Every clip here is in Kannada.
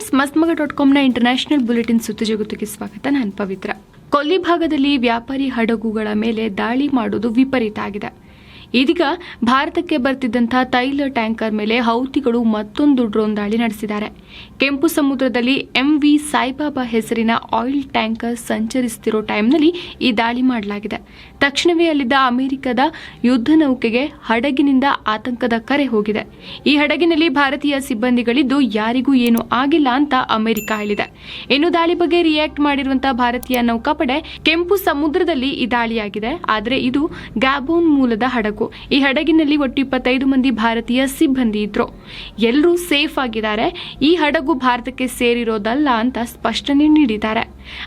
ಫ್ರೆಂಡ್ಸ್ ಮಸ್ಮಗ ಡಾಟ್ ಕಾಮ್ನ ಇಂಟರ್ನ್ಯಾಷನಲ್ ಬುಲೆಟಿನ್ ಸುದ್ದಿ ಜಗತ್ತಿಗೆ ಸ್ವಾಗತ. ನಾನು ಪವಿತ್ರ. ಕೊಲ್ಲಿ ಭಾಗದಲ್ಲಿ ವ್ಯಾಪಾರಿ ಹಡಗುಗಳ ಮೇಲೆ ದಾಳಿ ಮಾಡುವುದು ವಿಪರೀತ ಆಗಿದೆ. ಇದೀಗ ಭಾರತಕ್ಕೆ ಬರ್ತಿದ್ದಂಥ ತೈಲ ಟ್ಯಾಂಕರ್ ಮೇಲೆ ಹೌತಿಗಳು ಮತ್ತೊಂದು ಡ್ರೋನ್ ದಾಳಿ ನಡೆಸಿದ್ದಾರೆ. ಕೆಂಪು ಸಮುದ್ರದಲ್ಲಿ ಎಂವಿ ಸಾಯಿಬಾಬಾ ಹೆಸರಿನ ಆಯಿಲ್ ಟ್ಯಾಂಕರ್ ಸಂಚರಿಸುತ್ತಿರೋ ಟೈಮ್ನಲ್ಲಿ ಈ ದಾಳಿ ಮಾಡಲಾಗಿದೆ. ತಕ್ಷಣವೇ ಅಲ್ಲಿದ್ದ ಅಮೆರಿಕದ ಯುದ್ಧ ನೌಕೆಗೆ ಹಡಗಿನಿಂದ ಆತಂಕದ ಕರೆ ಹೋಗಿದೆ. ಈ ಹಡಗಿನಲ್ಲಿ ಭಾರತೀಯ ಸಿಬ್ಬಂದಿಗಳಿದ್ದು ಯಾರಿಗೂ ಏನೂ ಆಗಿಲ್ಲ ಅಂತ ಅಮೆರಿಕ ಹೇಳಿದೆ. ಇನ್ನು ದಾಳಿ ಬಗ್ಗೆ ರಿಯಾಕ್ಟ್ ಮಾಡಿರುವಂತಹ ಭಾರತೀಯ ನೌಕಾಪಡೆ ಕೆಂಪು ಸಮುದ್ರದಲ್ಲಿ ಈ ದಾಳಿಯಾಗಿದೆ. ಆದರೆ ಇದು ಗ್ಯಾಬೋನ್ ಮೂಲದ ಹಡಗು. ಈ ಹಡಗಿನಲ್ಲಿ ಒಟ್ಟು ಇಪ್ಪತ್ತೈದು ಮಂದಿ ಭಾರತೀಯ ಸಿಬ್ಬಂದಿ ಇದ್ರು. ಎಲ್ಲರೂ ಸೇಫ್ ಆಗಿದ್ದಾರೆ. ಈ ಹಡಗು ಭಾರತಕ್ಕೆ ಸೇರಿರೋದಲ್ಲ ಅಂತ ಸ್ಪಷ್ಟನೆ ನೀಡಿದ್ದಾರೆ.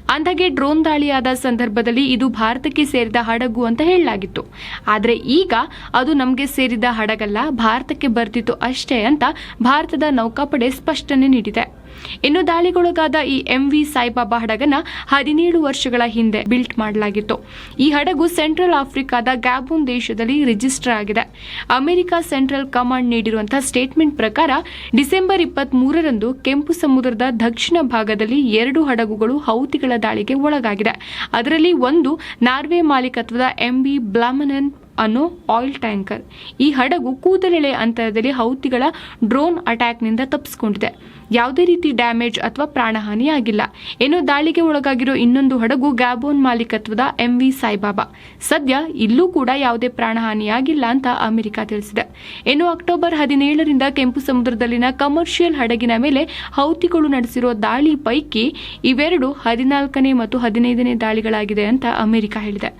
ಅಂದಾಗೆ ಡ್ರೋನ್ ದಾಳಿಯಾದ ಸಂದರ್ಭದಲ್ಲಿ ಇದು ಭಾರತಕ್ಕೆ ಸೇರಿದ ಹಡಗು ಅಂತ ಹೇಳಲಾಗಿತ್ತು. ಆದರೆ ಈಗ ಅದು ನಮಗೆ ಸೇರಿದ ಹಡಗಲ್ಲ, ಭಾರತಕ್ಕೆ ಬರ್ತಿತ್ತು ಅಷ್ಟೇ ಅಂತ ಭಾರತದ ನೌಕಾಪಡೆ ಸ್ಪಷ್ಟನೆ ನೀಡಿದೆ. ಇನ್ನು ದಾಳಿಗೊಳಗಾದ ಈ ಎಂವಿ ಸಾಯಿಬಾಬಾ ಹಡಗನ್ನ ಹದಿನೇಳು ವರ್ಷಗಳ ಹಿಂದೆ ಬಿಲ್ಟ್ ಮಾಡಲಾಗಿತ್ತು. ಈ ಹಡಗು ಸೆಂಟ್ರಲ್ ಆಫ್ರಿಕಾದ ಗ್ಯಾಬೂನ್ ದೇಶದಲ್ಲಿ ರಿಜಿಸ್ಟರ್ ಆಗಿದೆ. ಅಮೆರಿಕ ಸೆಂಟ್ರಲ್ ಕಮಾಂಡ್ ನೀಡಿರುವಂತಹ ಸ್ಟೇಟ್ಮೆಂಟ್ ಪ್ರಕಾರ ಡಿಸೆಂಬರ್ ಇಪ್ಪತ್ತ್ ಮೂರರಂದು ಕೆಂಪು ಸಮುದ್ರದ ದಕ್ಷಿಣ ಭಾಗದಲ್ಲಿ ಎರಡು ಹಡಗುಗಳು ಹೌತಿಗಳ ದಾಳಿಗೆ ಒಳಗಾಗಿದೆ. ಅದರಲ್ಲಿ ಒಂದು ನಾರ್ವೆ ಮಾಲೀಕತ್ವದ ಎಂವಿ ಬ್ಲಾಮನನ್ ಅನ್ನೋ ಆಯಿಲ್ ಟ್ಯಾಂಕರ್. ಈ ಹಡಗು ಕೂದಲೆಳೆ ಅಂತರದಲ್ಲಿ ಹೌತಿಗಳ ಡ್ರೋನ್ ಅಟ್ಯಾಕ್ನಿಂದ ತಪ್ಪಿಸಿಕೊಂಡಿದೆ. ಯಾವುದೇ ರೀತಿ ಡ್ಯಾಮೇಜ್ ಅಥವಾ ಪ್ರಾಣಹಾನಿ ಆಗಿಲ್ಲ ಇನ್ನು ದಾಳಿಗೆ ಒಳಗಾಗಿರೋ ಇನ್ನೊಂದು ಹಡಗು ಗ್ಯಾಬೋನ್ ಮಾಲೀಕತ್ವದ ಎಂವಿ ಸಾಯಿಬಾಬಾ. ಸದ್ಯ ಇಲ್ಲೂ ಕೂಡ ಯಾವುದೇ ಪ್ರಾಣಹಾನಿಯಾಗಿಲ್ಲ ಅಂತ ಅಮೆರಿಕ ತಿಳಿಸಿದೆ. ಇನ್ನು ಅಕ್ಟೋಬರ್ ಹದಿನೇಳರಿಂದ ಕೆಂಪು ಸಮುದ್ರದಲ್ಲಿನ ಕಮರ್ಷಿಯಲ್ ಹಡಗಿನ ಮೇಲೆ ಹೌತಿಗಳು ನಡೆಸಿರೋ ದಾಳಿ ಪೈಕಿ ಇವೆರಡು ಹದಿನಾಲ್ಕನೇ ಮತ್ತು ಹದಿನೈದನೇ ದಾಳಿಗಳಾಗಿದೆ ಅಂತ ಅಮೆರಿಕ ಹೇಳಿದೆ.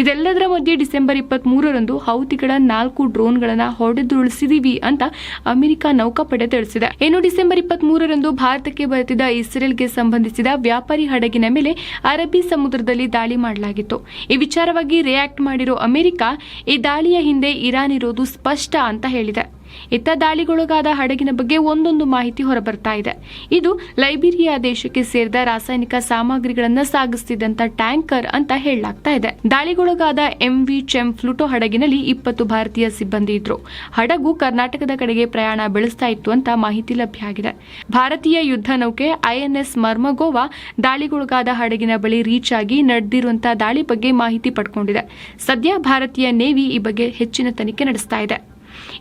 ಇದೆಲ್ಲದರ ಮಧ್ಯೆ ಡಿಸೆಂಬರ್ ಇಪ್ಪತ್ತ್ ಮೂರರಂದು ಹೌತಿಗಳ ನಾಲ್ಕು ಡ್ರೋನ್ಗಳನ್ನು ಹೊಡೆದುರುಳಿಸಿದೀವಿ ಅಂತ ಅಮೆರಿಕ ನೌಕಾಪಡೆ ತಿಳಿಸಿದೆ. ಇನ್ನು ಡಿಸೆಂಬರ್ ಇಪ್ಪತ್ತ್ ಮೂರರಂದು ಭಾರತಕ್ಕೆ ಬರುತ್ತಿದ್ದ ಇಸ್ರೇಲ್ಗೆ ಸಂಬಂಧಿಸಿದ ವ್ಯಾಪಾರಿ ಹಡಗಿನ ಮೇಲೆ ಅರಬ್ಬಿ ಸಮುದ್ರದಲ್ಲಿ ದಾಳಿ ಮಾಡಲಾಗಿತ್ತು. ಈ ವಿಚಾರವಾಗಿ ರಿಯಾಕ್ಟ್ ಮಾಡಿರೋ ಅಮೆರಿಕ, ಈ ದಾಳಿಯ ಹಿಂದೆ ಇರಾನ್ ಇರೋದು ಸ್ಪಷ್ಟ ಅಂತ ಹೇಳಿದೆ. ಇತ್ತ ದಾಳಿಗೊಳಗಾದ ಹಡಗಿನ ಬಗ್ಗೆ ಒಂದೊಂದು ಮಾಹಿತಿ ಹೊರಬರ್ತಾ ಇದೆ. ಇದು ಲೈಬೀರಿಯಾ ದೇಶಕ್ಕೆ ಸೇರಿದ ರಾಸಾಯನಿಕ ಸಾಮಗ್ರಿಗಳನ್ನು ಸಾಗಿಸುತ್ತಿದ್ದಂತ ಟ್ಯಾಂಕರ್ ಅಂತ ಹೇಳಲಾಗ್ತಾ ಇದೆ. ದಾಳಿಗೊಳಗಾದ ಎಂವಿ ಚೆಮ್ ಫ್ಲೂಟೋ ಹಡಗಿನಲ್ಲಿ ಇಪ್ಪತ್ತು ಭಾರತೀಯ ಸಿಬ್ಬಂದಿ ಇದ್ರು. ಹಡಗು ಕರ್ನಾಟಕದ ಕಡೆಗೆ ಪ್ರಯಾಣ ಬೆಳೆಸ್ತಾ ಇತ್ತು ಅಂತ ಮಾಹಿತಿ ಲಭ್ಯ ಆಗಿದೆ. ಭಾರತೀಯ ಯುದ್ಧ ನೌಕೆ ಐಎನ್ಎಸ್ ಮರ್ಮಗೋವಾ ದಾಳಿಗೊಳಗಾದ ಹಡಗಿನ ಬಳಿ ರೀಚ್ ಆಗಿ ನಡೆದಿರುವಂತಹ ದಾಳಿ ಬಗ್ಗೆ ಮಾಹಿತಿ ಪಡ್ಕೊಂಡಿದೆ. ಸದ್ಯ ಭಾರತೀಯ ನೇವಿ ಈ ಬಗ್ಗೆ ಹೆಚ್ಚಿನ ತನಿಖೆ ನಡೆಸ್ತಾ ಇದೆ.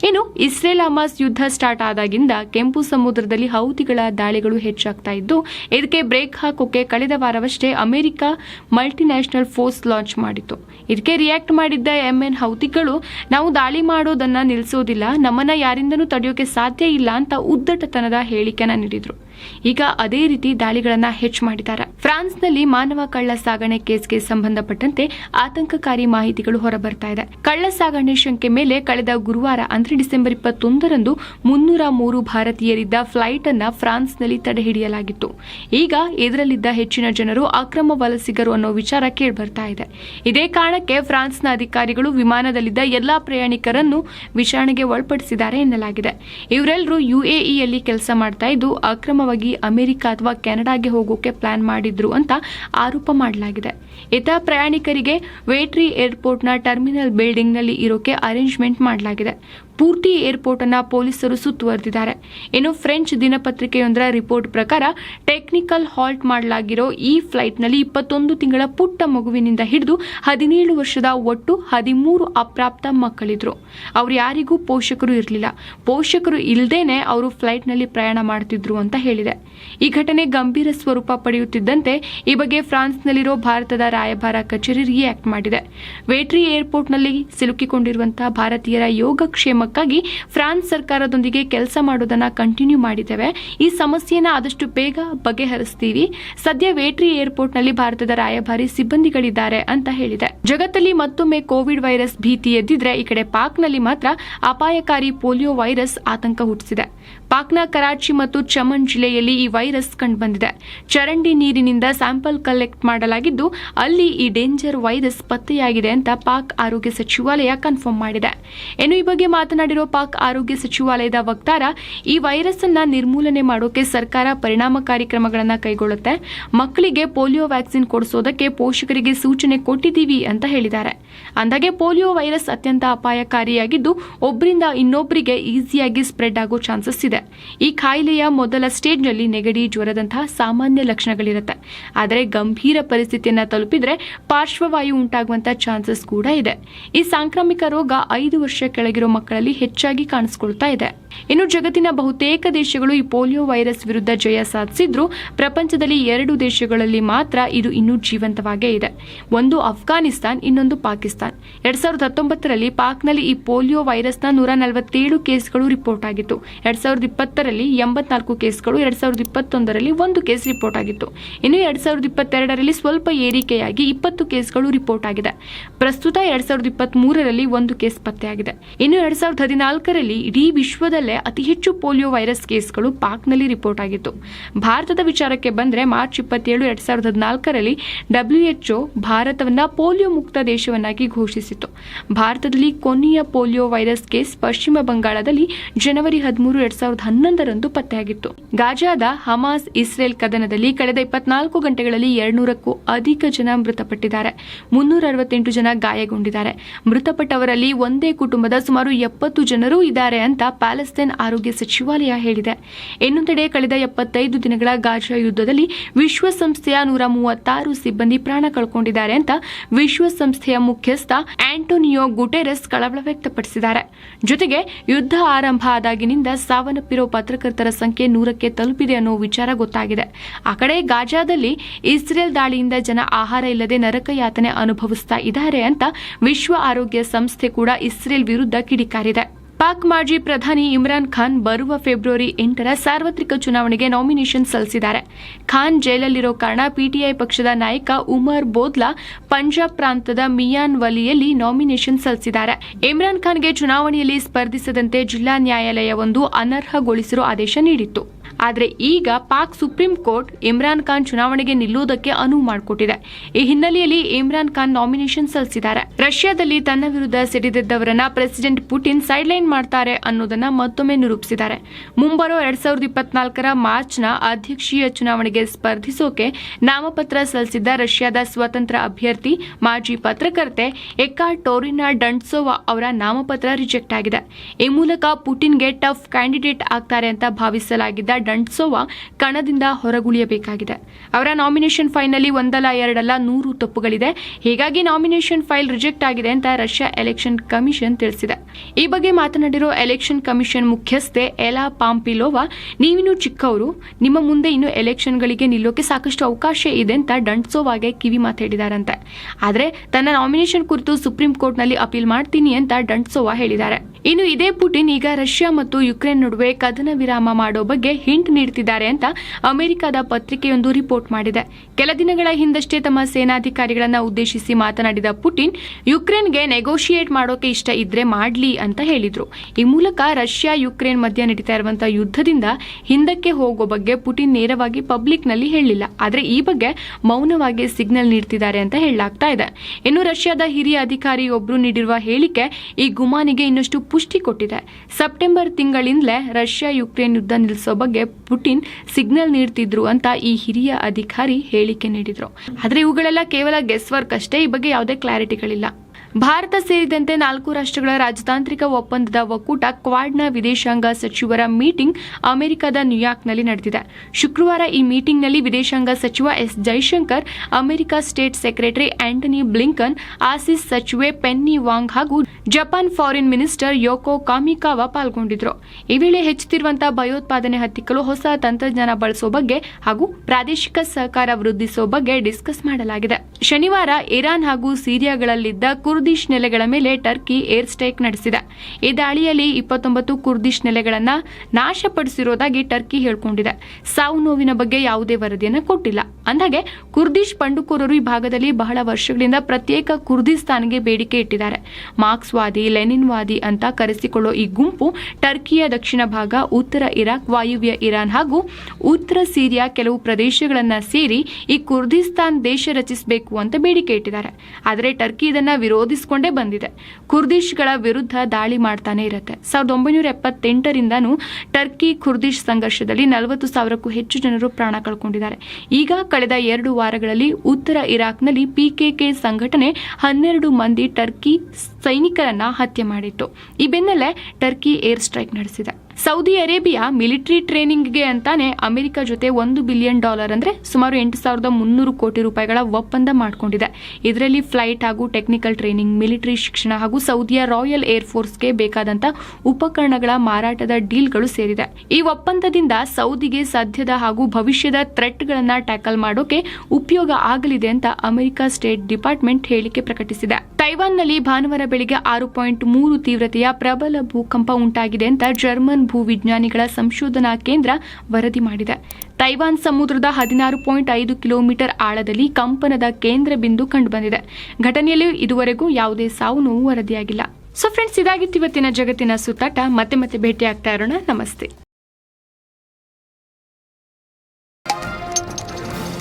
ಇನ್ನು ಇಸ್ರೇಲ್ ಹಮಾಸ್ ಯುದ್ಧ ಸ್ಟಾರ್ಟ್ ಆದಾಗಿಂದ ಕೆಂಪು ಸಮುದ್ರದಲ್ಲಿ ಹೌತಿಗಳ ದಾಳಿಗಳು ಹೆಚ್ಚಾಗ್ತಾ ಇದ್ದು, ಇದಕ್ಕೆ ಬ್ರೇಕ್ ಹಾಕೋಕೆ ಕಳೆದ ವಾರವಷ್ಟೇ ಅಮೆರಿಕ ಮಲ್ಟಿನ್ಯಾಷನಲ್ ಫೋರ್ಸ್ ಲಾಂಚ್ ಮಾಡಿತ್ತು. ಇದಕ್ಕೆ ರಿಯಾಕ್ಟ್ ಮಾಡಿದ್ದ ಎಂಎನ್ ಹೌತಿಗಳು, ನಾವು ದಾಳಿ ಮಾಡೋದನ್ನ ನಿಲ್ಲಿಸೋದಿಲ್ಲ ನಮ್ಮನ್ನ ಯಾರಿಂದನೂ ತಡೆಯೋಕೆ ಸಾಧ್ಯ ಇಲ್ಲ ಅಂತ ಉದ್ದಟತನದ ಹೇಳಿಕೆನ ನೀಡಿದ್ರು. ಈಗ ಅದೇ ರೀತಿ ದಾಳಿಗಳನ್ನ ಹೆಚ್ಚು ಮಾಡಿದ್ದಾರೆ. ಫ್ರಾನ್ಸ್ನಲ್ಲಿ ಮಾನವ ಕಳ್ಳ ಸಾಗಣೆ ಕೇಸ್ಗೆ ಸಂಬಂಧಪಟ್ಟಂತೆ ಆತಂಕಕಾರಿ ಮಾಹಿತಿಗಳು ಹೊರಬರ್ತಾ ಇದೆ. ಕಳ್ಳ ಸಾಗಣೆ ಶಂಕೆ ಮೇಲೆ ಕಳೆದ ಗುರುವಾರ, ಅಂದ್ರೆ ಡಿಸೆಂಬರ್ ಇಪ್ಪತ್ತೊಂದರಂದು ಮುನ್ನೂರ ಮೂರು ಭಾರತೀಯರಿದ್ದ ಫ್ಲೈಟ್ ಅನ್ನ ಫ್ರಾನ್ಸ್ನಲ್ಲಿ ತಡೆ ಹಿಡಿಯಲಾಗಿತ್ತು. ಈಗ ಇದರಲ್ಲಿದ್ದ ಹೆಚ್ಚಿನ ಜನರು ಅಕ್ರಮ ವಲಸಿಗರು ಅನ್ನೋ ವಿಚಾರ ಕೇಳಿಬರ್ತಾ ಇದೆ. ಇದೇ ಕಾರಣಕ್ಕೆ ಫ್ರಾನ್ಸ್ನ ಅಧಿಕಾರಿಗಳು ವಿಮಾನದಲ್ಲಿದ್ದ ಎಲ್ಲಾ ಪ್ರಯಾಣಿಕರನ್ನು ವಿಚಾರಣೆಗೆ ಒಳಪಡಿಸಿದ್ದಾರೆ ಎನ್ನಲಾಗಿದೆ. ಇವರೆಲ್ಲರೂ ಯುಎಇಯಲ್ಲಿ ಕೆಲಸ ಮಾಡ್ತಾ ಇದ್ದು, ಅಕ್ರಮವಾಗಿ ಅಮೆರಿಕ ಅಥವಾ ಕೆನಡಾಗೆ ಹೋಗೋಕೆ ಪ್ಲಾನ್ ಮಾಡಿದ್ರು ಅಂತ ಆರೋಪ ಮಾಡಲಾಗಿದೆ. ಇತ ಪ್ರಯಾಣಿಕರಿಗೆ ವೇಟ್ರಿ ಏರ್ಪೋರ್ಟ್ನ ಟರ್ಮಿನಲ್ ಬಿಲ್ಡಿಂಗ್ನಲ್ಲಿ ಇರೋಕೆ ಅರೇಂಜ್ಮೆಂಟ್ ಮಾಡಲಾಗಿದೆ. ಪೂರ್ತಿ ಏರ್ಪೋರ್ಟ್ ಅನ್ನ ಪೊಲೀಸರು ಸುತ್ತುವರೆದಿದ್ದಾರೆ. ಇನ್ನು ಫ್ರೆಂಚ್ ದಿನಪತ್ರಿಕೆಯೊಂದರ ರಿಪೋರ್ಟ್ ಪ್ರಕಾರ ಟೆಕ್ನಿಕಲ್ ಹಾಲ್ಟ್ ಮಾಡಲಾಗಿರೋ ಈ ಫ್ಲೈಟ್ನಲ್ಲಿ ಇಪ್ಪತ್ತೊಂದು ತಿಂಗಳ ಪುಟ್ಟ ಮಗುವಿನಿಂದ ಹಿಡಿದು ಹದಿನೇಳು ವರ್ಷದ ಒಟ್ಟು ಹದಿಮೂರು ಅಪ್ರಾಪ್ತ ಮಕ್ಕಳಿದ್ರು. ಅವ್ರು ಯಾರಿಗೂ ಪೋಷಕರು ಇರಲಿಲ್ಲ. ಪೋಷಕರು ಇಲ್ಲದೇನೆ ಅವರು ಫ್ಲೈಟ್ನಲ್ಲಿ ಪ್ರಯಾಣ ಮಾಡ್ತಿದ್ರು ಅಂತ ಹೇಳಿದೆ. ಈ ಘಟನೆ ಗಂಭೀರ ಸ್ವರೂಪ ಪಡೆಯುತ್ತಿದ್ದಂತೆ ಈ ಬಗ್ಗೆ ಫ್ರಾನ್ಸ್ನಲ್ಲಿರೋ ಭಾರತದ ರಾಯಭಾರ ಕಚೇರಿ ರಿಯಾಕ್ಟ್ ಮಾಡಿದೆ. ವೇಟ್ರಿ ಏರ್ಪೋರ್ಟ್ನಲ್ಲಿ ಸಿಲುಕಿಕೊಂಡಿರುವಂತಹ ಭಾರತೀಯರ ಯೋಗಕ್ಷೇಮಕ್ಕಾಗಿ ಫ್ರಾನ್ಸ್ ಸರ್ಕಾರದೊಂದಿಗೆ ಕೆಲಸ ಮಾಡೋದನ್ನ ಕಂಟಿನ್ಯೂ ಮಾಡಿದ್ದೇವೆ. ಈ ಸಮಸ್ಯೆಯನ್ನು ಆದಷ್ಟು ಬೇಗ ಬಗೆಹರಿಸ್ತೀವಿ. ಸದ್ಯ ವೇಟ್ರಿ ಏರ್ಪೋರ್ಟ್ನಲ್ಲಿ ಭಾರತದ ರಾಯಭಾರಿ ಸಿಬ್ಬಂದಿಗಳಿದ್ದಾರೆ ಅಂತ ಹೇಳಿದೆ. ಜಗತ್ತಲ್ಲಿ ಮತ್ತೊಮ್ಮೆ ಕೋವಿಡ್ ವೈರಸ್ ಭೀತಿ ಎದ್ದಿದ್ರೆ ಈ ಕಡೆ ಪಾಕ್ನಲ್ಲಿ ಮಾತ್ರ ಅಪಾಯಕಾರಿ ಪೋಲಿಯೋ ವೈರಸ್ ಆತಂಕ ಹುಟ್ಟಿಸಿದೆ. ಪಾಕ್ನ ಕರಾಚಿ ಮತ್ತು ಚಮನ್ ಜಿಲ್ಲೆಯಲ್ಲಿ ಈ ವೈರಸ್ ಕಂಡುಬಂದಿದೆ ಚರಂಡಿ ನೀರಿನಿಂದ ಸ್ಯಾಂಪಲ್ ಕಲೆಕ್ಟ್ ಮಾಡಲಾಗಿದ್ದು, ಅಲ್ಲಿ ಈ ಡೇಂಜರ್ ವೈರಸ್ ಪತ್ತೆಯಾಗಿದೆ ಅಂತ ಪಾಕ್ ಆರೋಗ್ಯ ಸಚಿವಾಲಯ ಕನ್ಫರ್ಮ್ ಮಾಡಿದೆ. ಇನ್ನು ಈ ಬಗ್ಗೆ ಮಾತನಾಡಿರೋ ಪಾಕ್ ಆರೋಗ್ಯ ಸಚಿವಾಲಯದ ವಕ್ತಾರ, ಈ ವೈರಸ್ ಅನ್ನ ನಿರ್ಮೂಲನೆ ಮಾಡೋಕೆ ಸರ್ಕಾರ ಪರಿಣಾಮಕಾರಿ ಕ್ರಮಗಳನ್ನು ಕೈಗೊಳ್ಳುತ್ತೆ. ಮಕ್ಕಳಿಗೆ ಪೋಲಿಯೋ ವ್ಯಾಕ್ಸಿನ್ ಕೊಡಿಸೋದಕ್ಕೆ ಪೋಷಕರಿಗೆ ಸೂಚನೆ ಕೊಟ್ಟಿದ್ದೀವಿ ಅಂತ ಹೇಳಿದ್ದಾರೆ. ಅಂದಾಗೆ ಪೋಲಿಯೋ ವೈರಸ್ ಅತ್ಯಂತ ಅಪಾಯಕಾರಿಯಾಗಿದ್ದು ಒಬ್ಬರಿಂದ ಇನ್ನೊಬ್ಬರಿಗೆ ಈಸಿಯಾಗಿ ಸ್ಪ್ರೆಡ್ ಆಗೋ ಚಾನ್ಸಸ್ ಇದೆ. ಈ ಕಾಯಿಲೆಯ ಮೊದಲ ಸ್ಟೇಜ್ನಲ್ಲಿ ನೆಗಡಿ, ಜ್ವರದಂತಹ ಸಾಮಾನ್ಯ ಲಕ್ಷಣಗಳಿರುತ್ತೆ. ಆದರೆ ಗಂಭೀರ ಪರಿಸ್ಥಿತಿಯನ್ನು ತಲುಪಿದರೆ ಪಾರ್ಶ್ವವಾಯು ಉಂಟಾಗುವಂತ ಚಾನ್ಸಸ್ ಕೂಡ ಇದೆ. ಈ ಸಾಂಕ್ರಾಮಿಕ ರೋಗ ಐದು ವರ್ಷ ಕೆಳಗಿರೋ ಮಕ್ಕಳಲ್ಲಿ ಹೆಚ್ಚಾಗಿ ಕಾಣಿಸ್ಕೊಳ್ತಾ ಇದೆ. ಇನ್ನು ಜಗತ್ತಿನ ಬಹುತೇಕ ದೇಶಗಳು ಈ ಪೋಲಿಯೋ ವೈರಸ್ ವಿರುದ್ಧ ಜಯ ಸಾಧಿಸಿದ್ರು ಪ್ರಪಂಚದಲ್ಲಿ ಎರಡು ದೇಶಗಳಲ್ಲಿ ಮಾತ್ರ ಇದು ಇನ್ನೂ ಜೀವಂತವಾಗೇ ಇದೆ. ಒಂದು ಅಫ್ಘಾನಿಸ್ತಾನ್, ಇನ್ನೊಂದು ಪಾಕಿಸ್ತಾನ್. ಎರಡ್ ಸಾವಿರದ ಹತ್ತೊಂಬತ್ತರಲ್ಲಿ ಪಾಕ್ನಲ್ಲಿ ಈ ಪೋಲಿಯೋ ವೈರಸ್ನ ನೂರ ನಲವತ್ತೇಳು ಕೇಸ್ಗಳು ರಿಪೋರ್ಟ್ ಆಗಿತ್ತು. ಎರಡ್ ಸಾವಿರದ ಇಪ್ಪತ್ತರಲ್ಲಿ ಎಂಬತ್ನಾಲ್ಕು ಕೇಸ್ಗಳು, ಎರಡ್ ಸಾವಿರದ ಇಪ್ಪತ್ತೊಂದರಲ್ಲಿ ಒಂದು ಕೇಸ್ ರಿಪೋರ್ಟ್ ಆಗಿತ್ತು. ಇನ್ನು ಎರಡ್ ಸಾವಿರದ ಇಪ್ಪತ್ತೆರಡರಲ್ಲಿ ಸ್ವಲ್ಪ ಏರಿಕೆಯಾಗಿ ಇಪ್ಪತ್ತು ಕೇಸ್ಗಳು ರಿಪೋರ್ಟ್ ಆಗಿದೆ. ಪ್ರಸ್ತುತ ಎರಡ್ ಸಾವಿರದ ಇಪ್ಪತ್ತ್ ಮೂರರಲ್ಲಿ ಒಂದು ಕೇಸ್ ಪತ್ತೆಯಾಗಿದೆ. ಇನ್ನು ಎರಡ್ ಸಾವಿರದ ಹದಿನಾಲ್ಕರಲ್ಲಿ ಇಡೀ ವಿಶ್ವದಲ್ಲೇ ಅತಿ ಹೆಚ್ಚು ಪೋಲಿಯೋ ವೈರಸ್ ಕೇಸ್ಗಳು ಪಾಕ್ನಲ್ಲಿ ರಿಪೋರ್ಟ್ ಆಗಿತ್ತು. ಭಾರತದ ವಿಚಾರಕ್ಕೆ ಬಂದರೆ ಮಾರ್ಚ್ ಇಪ್ಪತ್ತೇಳು, ಎರಡ್ ಸಾವಿರದ ಹದಿನಾಲ್ಕರಲ್ಲಿ ಡಬ್ಲ್ಯೂಎಚ್ಒ ಭಾರತವನ್ನ ಪೋಲಿಯೋ ಮುಕ್ತ ದೇಶವನ್ನಾಗಿ ಘೋಷಿಸಿತು ಭಾರತದಲ್ಲಿ ಕೊನೆಯ ಪೋಲಿಯೋ ವೈರಸ್ ಕೇಸ್ ಪಶ್ಚಿಮ ಬಂಗಾಳದಲ್ಲಿ ಜನವರಿ ಹದಿಮೂರು, ಎರಡ್ ಸಾವಿರದ ಹನ್ನೊಂದರಂದು ಪತ್ತೆಯಾಗಿತ್ತು. ಗಾಜಾದ ಹಮಾಸ್ ಇಸ್ರೇಲ್ ಕದನದಲ್ಲಿ ಕಳೆದ ಇಪ್ಪತ್ನಾಲ್ಕು ಗಂಟೆಗಳಲ್ಲಿ ಎರಡ್ನೂರಕ್ಕೂ ಅಧಿಕ ಜನ ಮೃತಪಟ್ಟಿದ್ದಾರೆ. ಮುನ್ನೂರ ಅರವತ್ತೆಂಟು ಜನ ಗಾಯಗೊಂಡಿದ್ದಾರೆ. ಮೃತಪಟ್ಟವರಲ್ಲಿ ಒಂದೇ ಕುಟುಂಬದ ಸುಮಾರು ಎಪ್ಪತ್ತು ಜನರು ಇದ್ದಾರೆ ಅಂತ ಪ್ಯಾಲೆಸ್ತೈನ್ ಆರೋಗ್ಯ ಸಚಿವಾಲಯ ಹೇಳಿದೆ. ಇನ್ನೊಂದೆಡೆ ಕಳೆದ ಎಪ್ಪತ್ತೈದು ದಿನಗಳ ಗಾಜಾ ಯುದ್ಧದಲ್ಲಿ ವಿಶ್ವಸಂಸ್ಥೆಯ ನೂರ ಮೂವತ್ತಾರು ಸಿಬ್ಬಂದಿ ಪ್ರಾಣ ಕಳ್ಕೊಂಡಿದ್ದಾರೆ ಅಂತ ವಿಶ್ವಸಂಸ್ಥೆಯ ಮುಖ್ಯಸ್ಥ ಆಂಟೋನಿಯೋ ಗುಟೆರಸ್ ಕಳವಳ ವ್ಯಕ್ತಪಡಿಸಿದ್ದಾರೆ. ಜೊತೆಗೆ ಯುದ್ಧ ಆರಂಭ ಆದಾಗಿನಿಂದ ಸಾವನ್ನಪ್ಪಿರೋ ಪತ್ರಕರ್ತರ ಸಂಖ್ಯೆ ನೂರಕ್ಕೆ ತಲುಪಿದೆ ಅನ್ನೋ ವಿಚಾರ ಗೊತ್ತಾಗಿದೆ. ಆ ಕಡೆ ಗಾಜಾದಲ್ಲಿ ಇಸ್ರೇಲ್ ದಾಳಿಯಿಂದ ಜನ ಆಹಾರ ಇಲ್ಲದೆ ನರಕ ಯಾತನೆ ಅನುಭವಿಸ್ತಾ ಇದ್ದಾರೆ ಅಂತ ವಿಶ್ವ ಆರೋಗ್ಯ ಸಂಸ್ಥೆ ಕೂಡ ಇಸ್ರೇಲ್ ವಿರುದ್ಧ ಕಿಡಿಕಾರಿದೆ. ಪಾಕ್ ಮಾಜಿ ಪ್ರಧಾನಿ ಇಮ್ರಾನ್ ಖಾನ್ ಬರುವ ಫೆಬ್ರವರಿ ಎಂಟರ ಸಾರ್ವತ್ರಿಕ ಚುನಾವಣೆಗೆ ನಾಮಿನೇಷನ್ ಸಲ್ಲಿಸಿದ್ದಾರೆ. ಖಾನ್ ಜೈಲಲ್ಲಿರೋ ಕಾರಣ ಪಿಟಿಐ ಪಕ್ಷದ ನಾಯಕ ಉಮರ್ ಬೋದ್ಲಾ ಪಂಜಾಬ್ ಪ್ರಾಂತದ ಮಿಯಾನ್ ವಲಿಯಲ್ಲಿ ನಾಮಿನೇಷನ್ ಸಲ್ಲಿಸಿದ್ದಾರೆ. ಇಮ್ರಾನ್ ಖಾನ್ಗೆ ಚುನಾವಣೆಯಲ್ಲಿ ಸ್ಪರ್ಧಿಸದಂತೆ ಜಿಲ್ಲಾ ನ್ಯಾಯಾಲಯವೊಂದು ಅನರ್ಹಗೊಳಿಸಿರುವ ಆದೇಶ ನೀಡಿತ್ತು. ಆದರೆ ಈಗ ಪಾಕ್ ಸುಪ್ರೀಂ ಕೋರ್ಟ್ ಇಮ್ರಾನ್ ಖಾನ್ ಚುನಾವಣೆಗೆ ನಿಲ್ಲುವುದಕ್ಕೆ ಅನುವು ಮಾಡಿಕೊಟ್ಟಿದೆ. ಈ ಹಿನ್ನೆಲೆಯಲ್ಲಿ ಇಮ್ರಾನ್ ಖಾನ್ ನಾಮಿನೇಷನ್ ಸಲ್ಲಿಸಿದ್ದಾರೆ. ರಷ್ಯಾದಲ್ಲಿ ತನ್ನ ವಿರುದ್ಧ ಸಿಡಿದಿದ್ದವರನ್ನ ಪ್ರೆಸಿಡೆಂಟ್ ಪುಟಿನ್ ಸೈಡ್ಲೈನ್ ಮಾಡ್ತಾರೆ ಅನ್ನೋದನ್ನ ಮತ್ತೊಮ್ಮೆ ನಿರೂಪಿಸಿದ್ದಾರೆ. ಮುಂಬರೋ ಎರಡ್ ಸಾವಿರದ ಇಪ್ಪತ್ನಾಲ್ಕರ ಮಾರ್ಚ್ನ ಅಧ್ಯಕ್ಷೀಯ ಚುನಾವಣೆಗೆ ಸ್ಪರ್ಧಿಸೋಕೆ ನಾಮಪತ್ರ ಸಲ್ಲಿಸಿದ್ದ ರಷ್ಯಾದ ಸ್ವತಂತ್ರ ಅಭ್ಯರ್ಥಿ, ಮಾಜಿ ಪತ್ರಕರ್ತೆ ಎಕಾ ಟೋರಿನಾ ಡಂಟ್ಸೋವಾ ಅವರ ನಾಮಪತ್ರ ರಿಜೆಕ್ಟ್ ಆಗಿದೆ. ಈ ಮೂಲಕ ಪುಟಿನ್ಗೆ ಟಫ್ ಕ್ಯಾಂಡಿಡೇಟ್ ಆಗ್ತಾರೆ ಅಂತ ಭಾವಿಸಲಾಗಿದ್ದ ಡಂಟ್ಸೋವಾ ಕಣದಿಂದ ಹೊರಗುಳಿಯಬೇಕಾಗಿದೆ. ಅವರ ನಾಮಿನೇಷನ್ ಫೈಲ್ನಲ್ಲಿ ಒಂದಲ್ಲ ಎರಡಲ್ಲ ನೂರು ತಪ್ಪುಗಳಿದೆ. ಹೀಗಾಗಿ ನಾಮಿನೇಷನ್ ಫೈಲ್ ರಿಜೆಕ್ಟ್ ಆಗಿದೆ ಅಂತ ರಷ್ಯಾ ಎಲೆಕ್ಷನ್ ಕಮಿಷನ್ ತಿಳಿಸಿದೆ. ಈ ಬಗ್ಗೆ ಮಾತನಾಡಿರೋ ಎಲೆಕ್ಷನ್ ಕಮಿಷನ್ ಮುಖ್ಯಸ್ಥೆ ಎಲಾ ಪಾಂಪಿಲೋವಾ, ನೀವಿನ್ನು ಚಿಕ್ಕವರು, ನಿಮ್ಮ ಮುಂದೆ ಇನ್ನು ಎಲೆಕ್ಷನ್ಗಳಿಗೆ ನಿಲ್ಲೋಕೆ ಸಾಕಷ್ಟು ಅವಕಾಶ ಇದೆ ಅಂತ ಡಂಟ್ಸೋವಾಗೆ ಕಿವಿ ಮಾತಾಡಿದಾರಂತೆ. ಆದರೆ ತನ್ನ ನಾಮಿನೇಷನ್ ಕುರಿತು ಸುಪ್ರೀಂ ಕೋರ್ಟ್ನಲ್ಲಿ ಅಪೀಲ್ ಮಾಡ್ತೀನಿ ಅಂತ ಡಂಟ್ಸೋವಾ ಹೇಳಿದ್ದಾರೆ. ಇನ್ನು ಇದೇ ಪುಟಿನ್ ಈಗ ರಷ್ಯಾ ಮತ್ತು ಯುಕ್ರೇನ್ ನಡುವೆ ಕದನ ವಿರಾಮ ಮಾಡೋ ಬಗ್ಗೆ ಹಿಂಟ್ ನೀಡುತ್ತಿದ್ದಾರೆ ಅಂತ ಅಮೆರಿಕದ ಪತ್ರಿಕೆಯೊಂದು ರಿಪೋರ್ಟ್ ಮಾಡಿದೆ. ಕೆಲ ದಿನಗಳ ಹಿಂದಷ್ಟೇ ತಮ್ಮ ಸೇನಾಧಿಕಾರಿಗಳನ್ನ ಉದ್ದೇಶಿಸಿ ಮಾತನಾಡಿದ ಪುಟಿನ್, ಯುಕ್ರೇನ್ಗೆ ನೆಗೋಷಿಯೇಟ್ ಮಾಡೋಕೆ ಇಷ್ಟ ಇದ್ರೆ ಮಾಡ್ಲಿ ಅಂತ ಹೇಳಿದ್ರು. ಈ ಮೂಲಕ ರಷ್ಯಾ, ಯುಕ್ರೇನ್ ಮಧ್ಯೆ ನಡೀತಾ ಇರುವಂತಹ ಯುದ್ಧದಿಂದ ಹಿಂದಕ್ಕೆ ಹೋಗೋ ಬಗ್ಗೆ ಪುಟಿನ್ ನೇರವಾಗಿ ಪಬ್ಲಿಕ್ನಲ್ಲಿ ಹೇಳಿಲ್ಲ ಆದ್ರೆ ಈ ಬಗ್ಗೆ ಮೌನವಾಗಿ ಸಿಗ್ನಲ್ ನೀಡ್ತಿದ್ದಾರೆ ಅಂತ ಹೇಳಲಾಗ್ತಾ ಇದೆ. ಇನ್ನು ರಷ್ಯಾದ ಹಿರಿಯ ಅಧಿಕಾರಿ ಒಬ್ರು ನೀಡಿರುವ ಹೇಳಿಕೆ ಈ ಗುಮಾನಿಗೆ ಇನ್ನಷ್ಟು ಪುಷ್ಟಿ ಕೊಟ್ಟಿದೆ. ಸೆಪ್ಟೆಂಬರ್ ತಿಂಗಳಿಂದಲೇ ರಷ್ಯಾ, ಯುಕ್ರೇನ್ ಯುದ್ಧ ನಿಲ್ಲಿಸೋ ಬಗ್ಗೆ ಪುಟಿನ್ ಸಿಗ್ನಲ್ ನೀಡ್ತಿದ್ರು ಅಂತ ಈ ಹಿರಿಯ ಅಧಿಕಾರಿ ಹೇಳಿಕೆ ನೀಡಿದ್ರು. ಆದ್ರೆ ಇವುಗಳೆಲ್ಲ ಕೇವಲ ಗೆಸ್ ವರ್ಕ್ ಅಷ್ಟೇ, ಈ ಬಗ್ಗೆ ಯಾವುದೇ ಕ್ಲಾರಿಟಿಗಳಿಲ್ಲ ಭಾರತ ಸೇರಿದಂತೆ ನಾಲ್ಕು ರಾಷ್ಟ್ರಗಳ ರಾಜತಾಂತ್ರಿಕ ಒಪ್ಪಂದದ ಒಕ್ಕೂಟ ಕ್ವಾಡ್ನ ವಿದೇಶಾಂಗ ಸಚಿವರ ಮೀಟಿಂಗ್ ಅಮೆರಿಕದ ನ್ಯೂಯಾರ್ಕ್ನಲ್ಲಿ ನಡೆದಿದೆ. ಶುಕ್ರವಾರ ಈ ಮೀಟಿಂಗ್ನಲ್ಲಿ ವಿದೇಶಾಂಗ ಸಚಿವ S. Jaishankar, America state secretary Antony Blinken, Aussies ಸಚಿವೆ ಪೆನ್ನಿ ವಾಂಗ್ ಹಾಗೂ Japan foreign minister Yoko Kamikawa ಪಾಲ್ಗೊಂಡಿದ್ರು ಈ ವೇಳೆ ಹೆಚ್ಚುತ್ತಿರುವಂತಹ ಭಯೋತ್ಪಾದನೆ ಹತ್ತಿಕ್ಕಲು ಹೊಸ ತಂತ್ರಜ್ಞಾನ ಬಳಸೋ ಬಗ್ಗೆ ಹಾಗೂ ಪ್ರಾದೇಶಿಕ ಸಹಕಾರ ವೃದ್ಧಿಸೋ ಬಗ್ಗೆ ಡಿಸ್ಕಸ್ ಮಾಡಲಾಗಿದೆ. ಶನಿವಾರ ಇರಾನ್ ಹಾಗೂ ಸಿರಿಯಾಗಳಲ್ಲಿದ್ದ ಕುರ್ದಿಶ್ ನೆಲೆಗಳ ಮೇಲೆ ಟರ್ಕಿ ಏರ್ ಸ್ಟ್ರೈಕ್ ನಡೆಸಿದೆ. ಈ ದಾಳಿಯಲ್ಲಿ ಇಪ್ಪತ್ತೊಂಬತ್ತು ಕುರ್ದಿಶ್ ನೆಲೆಗಳನ್ನ ನಾಶಪಡಿಸಿರೋದಾಗಿ ಟರ್ಕಿ ಹೇಳ್ಕೊಂಡಿದೆ. ಸಾವು ನೋವಿನ ಬಗ್ಗೆ ಯಾವುದೇ ವರದಿಯನ್ನು ಕೊಟ್ಟಿಲ್ಲ. ಅಂದಾಗೆ ಕುರ್ದಿಶ್ ಬಂಡುಕೋರರು ಈ ಭಾಗದಲ್ಲಿ ಬಹಳ ವರ್ಷಗಳಿಂದ ಪ್ರತ್ಯೇಕ ಕುರ್ದಿಸ್ತಾನ್ಗೆ ಬೇಡಿಕೆ ಇಟ್ಟಿದ್ದಾರೆ. ಮಾರ್ಕ್ಸ್ವಾದಿ, ಲೆನಿನ್ವಾದಿ ಅಂತ ಕರೆಸಿಕೊಳ್ಳೋ ಈ ಗುಂಪು ಟರ್ಕಿಯ ದಕ್ಷಿಣ ಭಾಗ, ಉತ್ತರ ಇರಾಕ್, ವಾಯುವ್ಯ ಇರಾನ್ ಹಾಗೂ ಉತ್ತರ ಸಿರಿಯಾ ಕೆಲವು ಪ್ರದೇಶಗಳನ್ನ ಸೇರಿ ಈ ಕುರ್ದಿಸ್ತಾನ್ ದೇಶ ರಚಿಸಬೇಕು ಅಂತ ಬೇಡಿಕೆ ಇಟ್ಟಿದ್ದಾರೆ. ಆದರೆ ಟರ್ಕಿ ಇದನ್ನ ವಿರೋಧಿಸಿಕೊಂಡೇ ಬಂದಿದೆ. ಕುರ್ದಿಶ್ಗಳ ವಿರುದ್ಧ ದಾಳಿ ಮಾಡ್ತಾನೆ ಇರುತ್ತೆ. ಸಾವಿರದ ಒಂಬೈನೂರ ಎಪ್ಪತ್ತೆಂಟರಿಂದನೂ ಟರ್ಕಿ ಕುರ್ದಿಶ್ ಸಂಘರ್ಷದಲ್ಲಿ ನಲವತ್ತು ಸಾವಿರಕ್ಕೂ ಹೆಚ್ಚು ಜನರು ಪ್ರಾಣ ಕಳ್ಕೊಂಡಿದ್ದಾರೆ. ಈಗ ಕಳೆದ ಎರಡು ವಾರಗಳಲ್ಲಿ ಉತ್ತರ ಇರಾಕ್ನಲ್ಲಿ ಪಿಕೆಕೆ ಸಂಘಟನೆ ಹನ್ನೆರಡು ಮಂದಿ ಟರ್ಕಿ ಸೈನಿಕರನ್ನ ಹತ್ಯೆ ಮಾಡಿತ್ತು. ಈ ಬೆನ್ನಲ್ಲೇ ಟರ್ಕಿ ಏರ್ ಸ್ಟ್ರೈಕ್ ನಡೆಸಿದೆ. ಸೌದಿ ಅರೇಬಿಯಾ ಮಿಲಿಟರಿ ಟ್ರೈನಿಂಗ್ಗೆ ಅಂತಾನೆ ಅಮೆರಿಕ ಜೊತೆ ಒಂದು ಬಿಲಿಯನ್ ಡಾಲರ್ ಅಂದರೆ ಸುಮಾರು ಎಂಟು ಸಾವಿರದ ಮುನ್ನೂರು ಕೋಟಿ ರೂಪಾಯಿಗಳ ಒಪ್ಪಂದ ಮಾಡಿಕೊಂಡಿದೆ. ಇದರಲ್ಲಿ ಫ್ಲೈಟ್ ಹಾಗೂ ಟೆಕ್ನಿಕಲ್ ಟ್ರೈನಿಂಗ್, ಮಿಲಿಟರಿ ಶಿಕ್ಷಣ ಹಾಗೂ ಸೌದಿಯ ರಾಯಲ್ ಏರ್ ಫೋರ್ಸ್ಗೆ ಬೇಕಾದಂತ ಉಪಕರಣಗಳ ಮಾರಾಟದ ಡೀಲ್ಗಳು ಸೇರಿದೆ. ಈ ಒಪ್ಪಂದದಿಂದ ಸೌದಿಗೆ ಸದ್ಯದ ಹಾಗೂ ಭವಿಷ್ಯದ ಥ್ರೆಟ್ಗಳನ್ನ ಟ್ಯಾಕಲ್ ಮಾಡೋಕೆ ಉಪಯೋಗ ಆಗಲಿದೆ ಅಂತ ಅಮೆರಿಕ ಸ್ಟೇಟ್ ಡಿಪಾರ್ಟ್ಮೆಂಟ್ ಹೇಳಿಕೆ ಪ್ರಕಟಿಸಿದೆ. ತೈವಾನ್ನಲ್ಲಿ ಭಾನುವಾರ ಬೆಳಿಗ್ಗೆ ಆರು ಪಾಯಿಂಟ್ ಮೂರು ತೀವ್ರತೆಯ ಪ್ರಬಲ ಭೂಕಂಪ ಉಂಟಾಗಿದೆ ಅಂತ ಜರ್ಮನ್ ಭೂವಿಜ್ಞಾನಿಗಳ ಸಂಶೋಧನಾ ಕೇಂದ್ರ ವರದಿ ಮಾಡಿದೆ. ತೈವಾನ್ ಸಮುದ್ರದ ಹದಿನಾರು ಪಾಯಿಂಟ್ ಐದು ಕಿಲೋಮೀಟರ್ ಆಳದಲ್ಲಿ ಕಂಪನದ ಕೇಂದ್ರ ಬಿಂದು ಕಂಡುಬಂದಿದೆ. ಘಟನೆಯಲ್ಲಿ ಇದುವರೆಗೂ ಯಾವುದೇ ಸಾವು ನೋವು ವರದಿಯಾಗಿಲ್ಲ. ಸೊ ಫ್ರೆಂಡ್ಸ್ ಇದಾಗಿತ್ತು ಇವತ್ತಿನ ಜಗತ್ತಿನ ಸುತ್ತಾಟ. ಮತ್ತೆ ಮತ್ತೆ ಭೇಟಿ ಆಗ್ತಾ ಇರೋಣ. ನಮಸ್ತೆ.